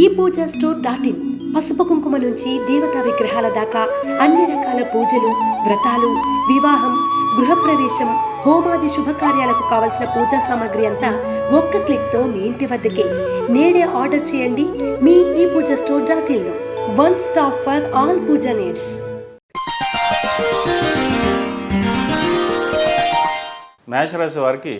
ఈ Puja store dot in. పసుపు కుంకుమ నుంచి దేవతా విగ్రహాల దాకా అన్ని రకాల పూజలు వ్రతాలు వివాహం గృహప్రవేశం హోమాది శుభకార్యాలకు కావలసిన పూజా సామాగ్రి అంతా ఒక్క క్లిక్తో మీ ఇంటి వద్దకే. నేడే ఆర్డర్ చేయండి మీ ఈ Puja store dot in one stop for all Puja needs. మేషరాశి వారికి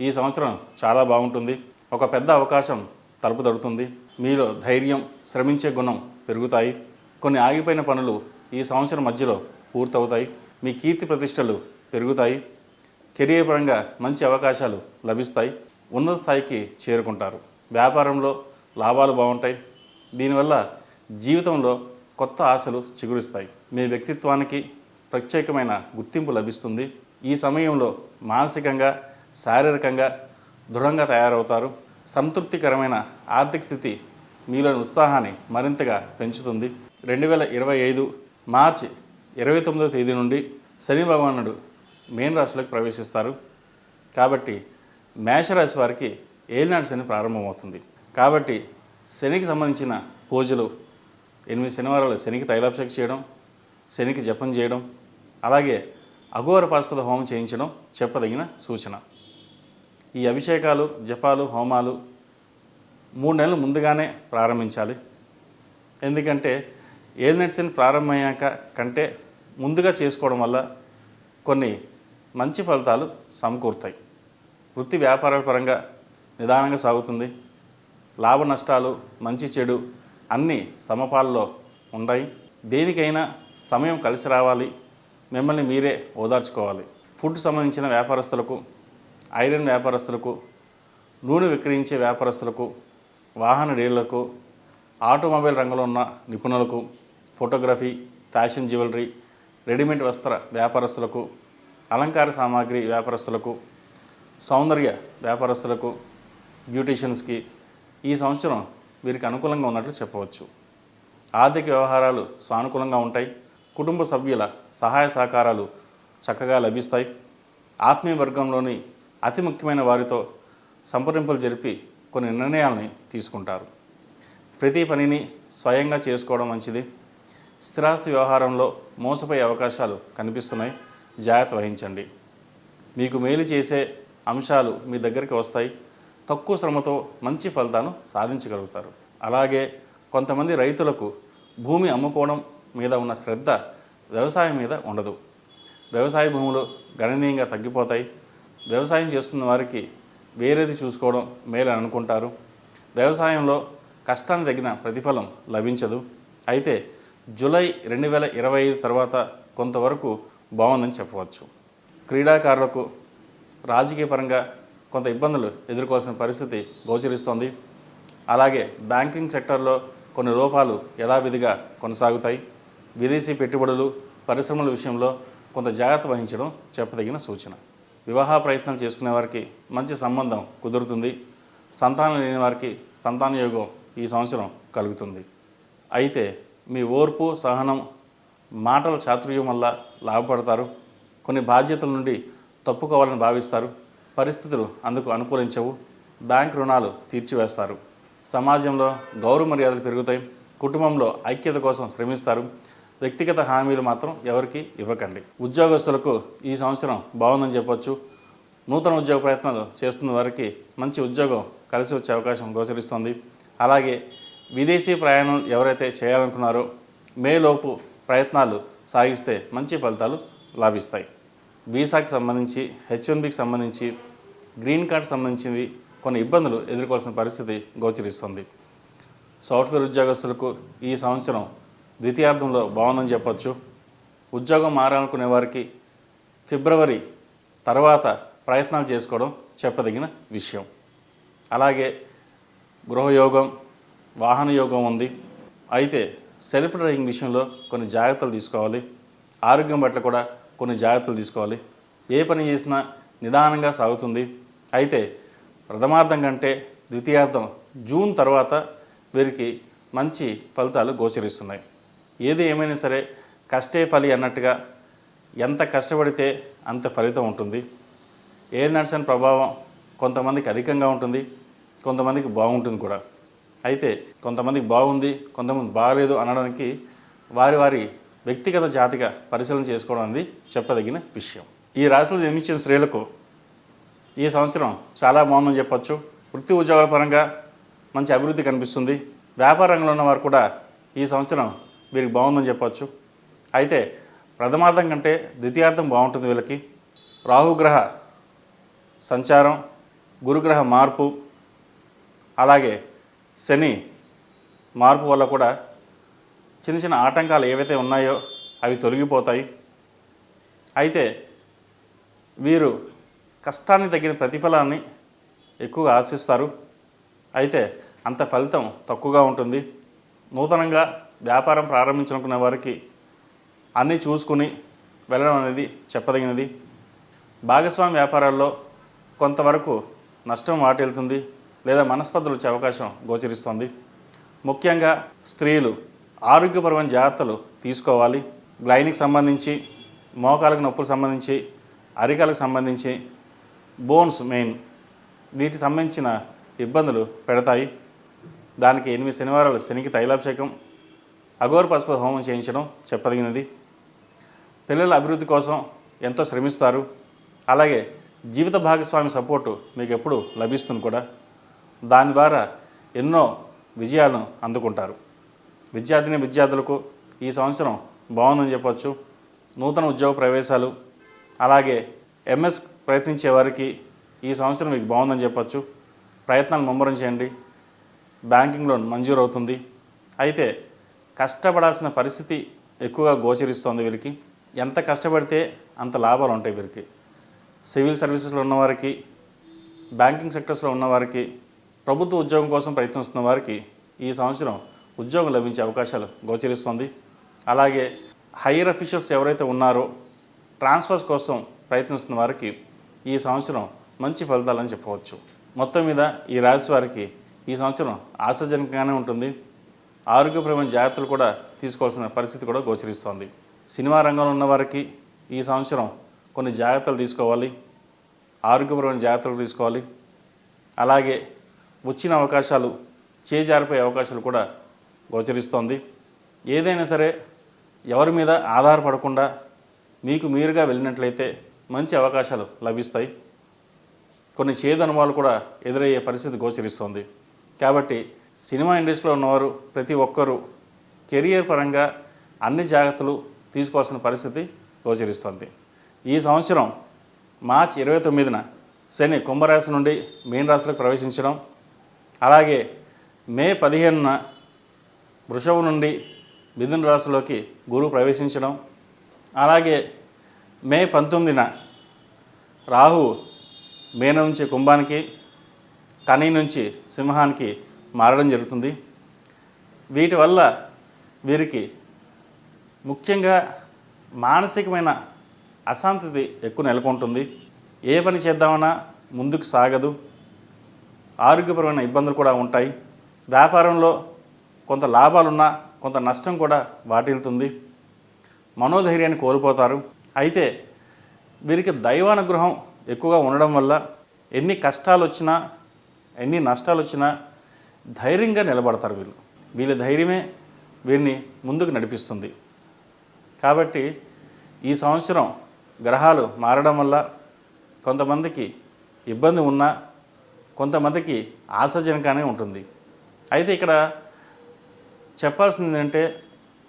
ఈ సంవత్సరం చాలా బాగుంటుంది. ఒక పెద్ద అవకాశం తలుపు తడుతుంది. మీలో ధైర్యం శ్రమించే గుణం పెరుగుతాయి. కొన్ని ఆగిపోయిన పనులు ఈ సంవత్సరం మధ్యలో పూర్తవుతాయి. మీ కీర్తి ప్రతిష్టలు పెరుగుతాయి. కెరియర్ పరంగా మంచి అవకాశాలు లభిస్తాయి. ఉన్నత స్థాయికి చేరుకుంటారు. వ్యాపారంలో లాభాలు బాగుంటాయి. దీనివల్ల జీవితంలో కొత్త ఆశలు చిగురిస్తాయి. మీ వ్యక్తిత్వానికి ప్రత్యేకమైన గుర్తింపు లభిస్తుంది. ఈ సమయంలో మానసికంగా శారీరకంగా దృఢంగా తయారవుతారు. సంతృప్తికరమైన ఆర్థిక స్థితి మీలోని ఉత్సాహాన్ని మరింతగా పెంచుతుంది. రెండు వేల ఇరవై ఐదు మార్చి ఇరవై తొమ్మిదో తేదీ నుండి శని భగవానుడు మేన్ రాశిలోకి ప్రవేశిస్తారు. కాబట్టి మేషరాశి వారికి ఏలినాడు శని ప్రారంభమవుతుంది. కాబట్టి శనికి సంబంధించిన పూజలు ఎనిమిది శనివారాలు శనికి తైలాభిషేకం చేయడం శనికి జపం చేయడం అలాగే అఘోర పాశుపత హోమం చేయించడం చెప్పదగిన సూచన. ఈ అభిషేకాలు జపాలు హోమాలు మూడు నెలలు ముందుగానే ప్రారంభించాలి. ఎందుకంటే ఏలినట్స్ని ప్రారంభమయ్యాక కంటే ముందుగా చేసుకోవడం వల్ల కొన్ని మంచి ఫలితాలు సమకూరుతాయి. వృత్తి వ్యాపారాల పరంగా నిదానంగా సాగుతుంది. లాభ నష్టాలు మంచి చెడు అన్నీ సమపాల్లో ఉన్నాయి దేనికైనా సమయం కలిసి రావాలి. మిమ్మల్ని మీరే ఓదార్చుకోవాలి. ఫుడ్ సంబంధించిన వ్యాపారస్తులకు ఐరన్ వ్యాపారస్తులకు నూనె విక్రయించే వ్యాపారస్తులకు వాహన డీలర్లకు ఆటోమొబైల్ రంగంలో ఉన్న నిపుణులకు ఫోటోగ్రఫీ ఫ్యాషన్ జ్యువెలరీ రెడీమేడ్ వస్త్ర వ్యాపారస్తులకు అలంకార సామాగ్రి వ్యాపారస్తులకు సౌందర్య వ్యాపారస్తులకు బ్యూటీషియన్స్కి ఈ సంవత్సరం వీరికి అనుకూలంగా ఉన్నట్లు చెప్పవచ్చు. ఆర్థిక వ్యవహారాలు సానుకూలంగా ఉంటాయి. కుటుంబ సభ్యుల సహాయ సహకారాలు చక్కగా లభిస్తాయి. ఆత్మీయ వర్గంలోని అతి ముఖ్యమైన వారితో సంప్రదింపులు జరిపి కొన్ని నిర్ణయాలని తీసుకుంటారు. ప్రతి పనిని స్వయంగా చేసుకోవడం మంచిది. స్థిరాస్తి వ్యవహారంలో మోసపోయే అవకాశాలు కనిపిస్తున్నాయి. జాగ్రత్త వహించండి. మీకు మేలు చేసే అంశాలు మీ దగ్గరికి వస్తాయి. తక్కువ శ్రమతో మంచి ఫలితాలను సాధించగలుగుతారు. అలాగే కొంతమంది రైతులకు భూమి అమ్ముకోవడం మీద ఉన్న శ్రద్ధ వ్యవసాయం మీద ఉండదు. వ్యవసాయ భూములు గణనీయంగా తగ్గిపోతాయి. వ్యవసాయం చేస్తున్న వారికి వేరేది చూసుకోవడం మేలు అనుకుంటారు. వ్యవసాయంలో కష్టానికి తగిన ప్రతిఫలం లభించదు. అయితే జూలై రెండు వేల ఇరవై ఐదు తర్వాత కొంతవరకు బాగుందని చెప్పవచ్చు. క్రీడాకారులకు రాజకీయ పరంగా కొంత ఇబ్బందులు ఎదుర్కోవాల్సిన పరిస్థితి గోచరిస్తోంది. అలాగే బ్యాంకింగ్ సెక్టర్లో కొన్ని లోపాలు యథావిధిగా కొనసాగుతాయి. విదేశీ పెట్టుబడులు పరిశ్రమల విషయంలో కొంత జాగ్రత్త వహించడం చెప్పదగిన సూచన. వివాహ ప్రయత్నం చేసుకునే వారికి మంచి సంబంధం కుదురుతుంది. సంతానం లేని వారికి సంతాన యోగం ఈ సంవత్సరం కలుగుతుంది. అయితే మీ ఓర్పు సహనం మాటల చాతుర్యం వల్ల లాభపడతారు. కొన్ని బాధ్యతల నుండి తప్పుకోవాలని భావిస్తారు. పరిస్థితులు అందుకు అనుకూలించవు. బ్యాంక్ రుణాలు తీర్చివేస్తారు. సమాజంలో గౌరవ మర్యాదలు పెరుగుతాయి. కుటుంబంలో ఐక్యత కోసం శ్రమిస్తారు. వ్యక్తిగత హామీలు మాత్రం ఎవరికి ఇవ్వకండి. ఉద్యోగస్తులకు ఈ సంవత్సరం బాగుందని చెప్పొచ్చు. నూతన ఉద్యోగ ప్రయత్నాలు చేస్తున్న వారికి మంచి ఉద్యోగం కలిసి వచ్చే అవకాశం గోచరిస్తుంది. అలాగే విదేశీ ప్రయాణం ఎవరైతే చేయాలనుకున్నారో మేలోపు ప్రయత్నాలు సాగిస్తే మంచి ఫలితాలు లాభిస్తాయి. వీసాకి సంబంధించి హెచ్ వన్బికి సంబంధించి గ్రీన్ కార్డ్ సంబంధించినవి కొన్ని ఇబ్బందులు ఎదుర్కోవాల్సిన పరిస్థితి గోచరిస్తుంది. సాఫ్ట్వేర్ ఉద్యోగస్తులకు ఈ సంవత్సరం ద్వితీయార్థంలో బాగుందని చెప్పొచ్చు. ఉద్యోగం మారాలనుకునే వారికి ఫిబ్రవరి తర్వాత ప్రయత్నాలు చేసుకోవడం చెప్పదగిన విషయం. అలాగే గృహయోగం వాహన యోగం ఉంది. అయితే సెల్ఫ్ డ్రైవింగ్ విషయంలో కొన్ని జాగ్రత్తలు తీసుకోవాలి. ఆరోగ్యం పట్ల కూడా కొన్ని జాగ్రత్తలు తీసుకోవాలి. ఏ పని చేసినా నిదానంగా సాగుతుంది. అయితే ప్రథమార్థం కంటే ద్వితీయార్థం జూన్ తర్వాత వీరికి మంచి ఫలితాలు గోచరిస్తున్నాయి. ఏది ఏమైనా సరే కష్టే ఫలి అన్నట్టుగా ఎంత కష్టపడితే అంత ఫలితం ఉంటుంది. ఏ నర్సన్ ప్రభావం కొంతమందికి అధికంగా ఉంటుంది కొంతమందికి బాగుంటుంది కూడా. అయితే కొంతమందికి బాగుంది కొంతమంది బాగలేదు అనడానికి వారి వారి వ్యక్తిగత జాతిగా పరిశీలన చేసుకోవడం అనేది చెప్పదగిన విషయం. ఈ రాశిలో జన్మించిన స్త్రీలకు ఈ సంవత్సరం చాలా బాగుందని చెప్పొచ్చు. వృత్తి ఉద్యోగాల పరంగా మంచి అభివృద్ధి కనిపిస్తుంది. వ్యాపార రంగంలో ఉన్న వారు కూడా ఈ సంవత్సరం వీరికి బాగుందని చెప్పచ్చు. అయితే ప్రథమార్థం కంటే ద్వితీయార్థం బాగుంటుంది వీళ్ళకి. రాహుగ్రహ సంచారం గురుగ్రహ మార్పు అలాగే శని మార్పు వల్ల కూడా చిన్న చిన్న ఆటంకాలు ఏవైతే ఉన్నాయో అవి తొలగిపోతాయి. అయితే వీరు కష్టానికి తగిన ప్రతిఫలాన్ని ఎక్కువగా ఆశిస్తారు. అయితే అంత ఫలితం తక్కువగా ఉంటుంది. నూతనంగా వ్యాపారం ప్రారంభించాలనుకునే వారికి అన్నీ చూసుకుని వెళ్ళడం అనేది చెప్పదగినది. భాగస్వామి వ్యాపారాల్లో కొంతవరకు నష్టం వాటిల్తుంది లేదా మనస్పర్ధలు వచ్చే అవకాశం గోచరిస్తుంది. ముఖ్యంగా స్త్రీలు ఆరోగ్యపరమైన జాగ్రత్తలు తీసుకోవాలి. గ్లైన్కి సంబంధించి మోకాలకు నొప్పులకు సంబంధించి అరికాలకు సంబంధించి బోన్స్ మెయిన్ వీటికి సంబంధించిన ఇబ్బందులు పెడతాయి. దానికి ఎనిమిది శనివారాలు శనికి తైలాభిషేకం అఘోర పసుపు హోమం చేయించడం చెప్పదగినది. పిల్లల అభివృద్ధి కోసం ఎంతో శ్రమిస్తారు. అలాగే జీవిత భాగస్వామి సపోర్టు మీకు ఎప్పుడు లభిస్తుంది కూడా. దాని ద్వారా ఎన్నో విజయాలను అందుకుంటారు. విద్యార్థిని విద్యార్థులకు ఈ సంవత్సరం బాగుందని చెప్పొచ్చు. నూతన ఉద్యోగ ప్రవేశాలు అలాగే ఎంఎస్ ప్రయత్నించే వారికి ఈ సంవత్సరం మీకు బాగుందని చెప్పొచ్చు. ప్రయత్నాలు ముమ్మరం చేయండి. బ్యాంకింగ్ లోన్ మంజూరు అవుతుంది అయితే కష్టపడాల్సిన పరిస్థితి ఎక్కువగా గోచరిస్తోంది వీరికి. ఎంత కష్టపడితే అంత లాభాలు ఉంటాయి వీరికి. సివిల్ సర్వీసెస్లో ఉన్నవారికి బ్యాంకింగ్ సెక్టర్స్లో ఉన్నవారికి ప్రభుత్వ ఉద్యోగం కోసం ప్రయత్నిస్తున్న వారికి ఈ సంవత్సరం ఉద్యోగం లభించే అవకాశాలు గోచరిస్తుంది. అలాగే హైయర్ అఫీషియల్స్ ఎవరైతే ఉన్నారో ట్రాన్స్ఫర్స్ కోసం ప్రయత్నిస్తున్న వారికి ఈ సంవత్సరం మంచి ఫలితాలని చెప్పవచ్చు. మొత్తం మీద ఈ రాశి వారికి ఈ సంవత్సరం ఆశాజనకంగానే ఉంటుంది. ఆరోగ్యపరమైన జాగ్రత్తలు కూడా తీసుకోవాల్సిన పరిస్థితి కూడా గోచరిస్తోంది. సినిమా రంగంలో ఉన్న వారికి ఈ సంవత్సరం కొన్ని జాగ్రత్తలు తీసుకోవాలి. ఆరోగ్యపరమైన జాగ్రత్తలు తీసుకోవాలి. అలాగే వచ్చిన అవకాశాలు చేజారిపోయే అవకాశాలు కూడా గోచరిస్తోంది. ఏదైనా సరే ఎవరి మీద ఆధారపడకుండా మీకు మీరుగా వెళ్ళినట్లయితే మంచి అవకాశాలు లభిస్తాయి. కొన్ని చేదు అనుభవాలు కూడా ఎదురయ్యే పరిస్థితి గోచరిస్తోంది. కాబట్టి సినిమా ఇండస్ట్రీలో ఉన్నవారు ప్రతి ఒక్కరూ కెరియర్ పరంగా అన్ని జాగ్రత్తలు తీసుకోవాల్సిన పరిస్థితి గోచరిస్తోంది. ఈ సంవత్సరం మార్చి ఇరవై తొమ్మిదిన శని కుంభరాశి నుండి మీన రాశిలోకి ప్రవేశించడం అలాగే మే పదిహేనున వృషభం నుండి మిథున రాశిలోకి గురువు ప్రవేశించడం అలాగే మే పంతొమ్మిదిన రాహు మేన నుంచి కుంభానికి కని నుంచి సింహానికి మారడం జరుగుతుంది. వీటి వల్ల వీరికి ముఖ్యంగా మానసికమైన అశాంతి ఎక్కువ నెలకొంటుంది. ఏ పని చేద్దామన్నా ముందుకు సాగదు. ఆరోగ్యపరమైన ఇబ్బందులు కూడా ఉంటాయి. వ్యాపారంలో కొంత లాభాలున్నా కొంత నష్టం కూడా వాటిల్తుంది మనోధైర్యాన్ని కోల్పోతారు. అయితే వీరికి దైవానుగ్రహం ఎక్కువగా ఉండడం వల్ల ఎన్ని కష్టాలు వచ్చినా ఎన్ని నష్టాలు వచ్చినా ధైర్యంగా నిలబడతారు వీళ్ళు. వీళ్ళ ధైర్యమే వీరిని ముందుకు నడిపిస్తుంది. కాబట్టి ఈ సంవత్సరం గ్రహాలు మారడం వల్ల కొంతమందికి ఇబ్బంది ఉన్నా కొంతమందికి ఆశాజనకానే ఉంటుంది. అయితే ఇక్కడ చెప్పాల్సింది ఏంటంటే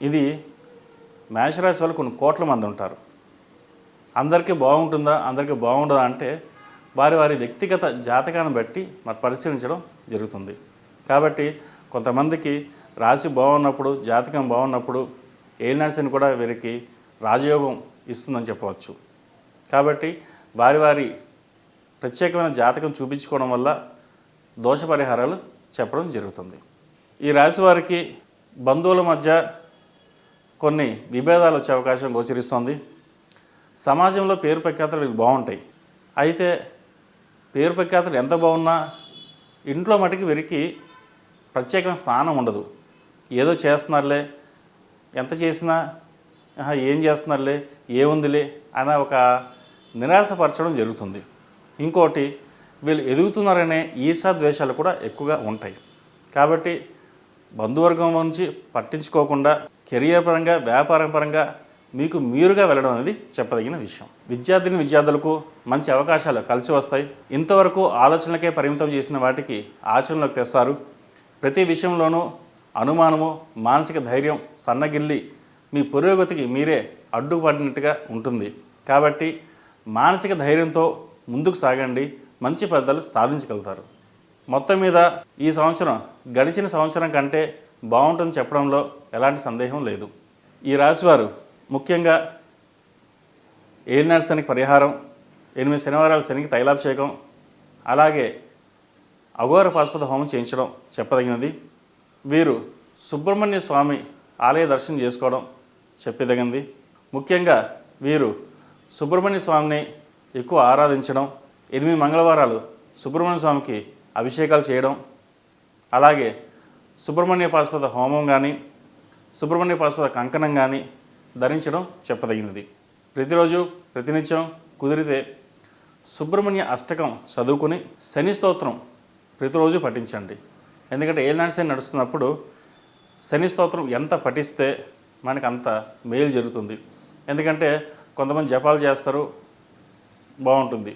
ఇది మేషరాశి వాళ్ళు కొన్ని కోట్ల మంది ఉంటారు. అందరికీ బాగుంటుందా అందరికీ బాగుండదా అంటే వారి వారి వ్యక్తిగత జాతకాన్ని బట్టి మరి పరిశీలించడం జరుగుతుంది. కాబట్టి కొంతమందికి రాశి బాగున్నప్పుడు జాతకం బాగున్నప్పుడు ఏలినాశని కూడా వీరికి రాజయోగం ఇస్తుందని చెప్పవచ్చు. కాబట్టి వారి వారి ప్రత్యేకమైన జాతకం చూపించుకోవడం వల్ల దోష పరిహారాలు చెప్పడం జరుగుతుంది. ఈ రాశి వారికి బంధువుల మధ్య కొన్ని విభేదాలు వచ్చే అవకాశం గోచరిస్తుంది. సమాజంలో పేరు ప్రఖ్యాతలు వీళ్ళకి బాగుంటాయి. అయితే పేరు ప్రఖ్యాతలు ఎంత బాగున్నా ఇంట్లో మటుకు వీరికి ప్రత్యేకమైన స్థానం ఉండదు. ఏదో చేస్తున్నారులే ఎంత చేసినా ఏం చేస్తున్నారులే ఏముందిలే అనే ఒక నిరాశపరచడం జరుగుతుంది. ఇంకోటి వీళ్ళు ఎదుగుతున్నారనే ఈర్షా ద్వేషాలు కూడా ఎక్కువగా ఉంటాయి. కాబట్టి బంధువర్గం నుంచి పట్టించుకోకుండా కెరియర్ పరంగా వ్యాపారం పరంగా మీకు మీరుగా వెళ్ళడం అనేది చెప్పదగిన విషయం. విద్యార్థిని విద్యార్థులకు మంచి అవకాశాలు కలిసి వస్తాయి. ఇంతవరకు ఆలోచనలకే పరిమితం చేసిన వాటికి ఆచరణలోకి తెస్తారు. ప్రతి విషయంలోనూ అనుమానము మానసిక ధైర్యం సన్నగిల్లి మీ పురోగతికి మీరే అడ్డుపడినట్టుగా ఉంటుంది. కాబట్టి మానసిక ధైర్యంతో ముందుకు సాగండి. మంచి ఫలితాలు సాధించగలుగుతారు. మొత్తం మీద ఈ సంవత్సరం గడిచిన సంవత్సరం కంటే బాగుంటుంది చెప్పడంలో ఎలాంటి సందేహం లేదు. ఈ రాశివారు ముఖ్యంగా ఏలినాడు శనికి పరిహారం ఎనిమిది శనివారాల శనికి తైలాభిషేకం అలాగే అఘోర పాశుపత హోమం చేయించడం చెప్పదగినది. వీరు సుబ్రహ్మణ్య స్వామి ఆలయ దర్శనం చేసుకోవడం చెప్పదగింది ముఖ్యంగా వీరు సుబ్రహ్మణ్య స్వామిని ఎక్కువ ఆరాధించడం ఎనిమిది మంగళవారాలు సుబ్రహ్మణ్య స్వామికి అభిషేకాలు చేయడం అలాగే సుబ్రహ్మణ్య పాశుపత హోమం కానీ సుబ్రహ్మణ్య పాశుపత కంకణం కానీ ధరించడం చెప్పదగినది. ప్రతిరోజు ప్రతినిత్యం కుదిరితే సుబ్రహ్మణ్య అష్టకం చదువుకుని శని స్తోత్రం ప్రతిరోజు పఠించండి. ఎందుకంటే ఏనాడు శని నడుస్తున్నప్పుడు శని స్తోత్రం ఎంత పఠిస్తే మనకు అంత మేలు జరుగుతుంది. ఎందుకంటే కొంతమంది జపాలు చేస్తారు బాగుంటుంది.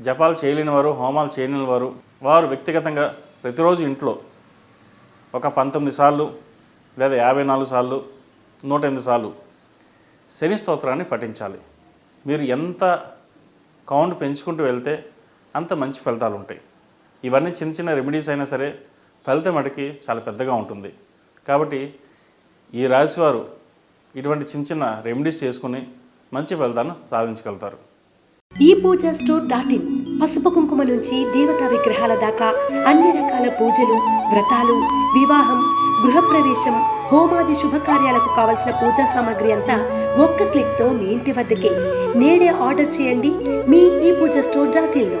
జపాలు చేయలేని వారు హోమాలు చేయలేని వారు వారు వ్యక్తిగతంగా ప్రతిరోజు ఇంట్లో ఒక పంతొమ్మిది సార్లు లేదా యాభై నాలుగు సార్లు నూట ఎనిమిది సార్లు శని స్తోత్రాన్ని పఠించాలి. మీరు ఎంత కౌంట్ పెంచుకుంటూ వెళ్తే అంత మంచి ఫలితాలు ఉంటాయి. ఇవన్నీ చిన్న చిన్న రెమెడీస్ అయినా సరే ఫలితం మటుకి చాలా పెద్దగా ఉంటుంది. కాబట్టి ఈ రాశివారు ఇటువంటి చిన్న చిన్న రెమెడీస్ చేసుకుని మంచి ఫలితాన్ని సాధించగలుగుతారు. ఈ పూజా స్టోర్ డాట్ ఇన్ పసుపు కుంకుమ నుంచి దేవతా విగ్రహాల దాకా అన్ని రకాల పూజలు వ్రతాలు వివాహం గృహప్రవేశం హోమాది శుభకార్యాలకు కావలసిన పూజా సామాగ్రి అంతా ఒక్క క్లిక్తో మీ ఇంటి వద్దకే. నేడే ఆర్డర్ చేయండి మీ ఈ పూజా స్టోర్ డాట్ ఇన్లో.